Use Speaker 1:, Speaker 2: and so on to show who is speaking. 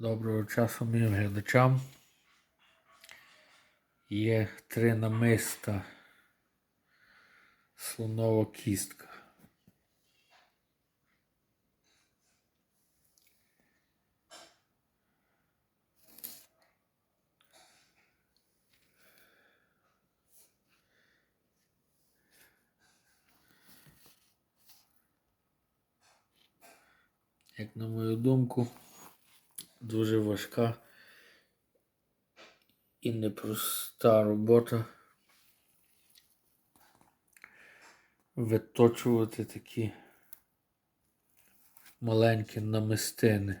Speaker 1: Доброго часу моїм глядачам. Є три намиста. Слонова кістка. Як на мою думку, дуже важка і непроста робота виточувати такі маленькі намистини.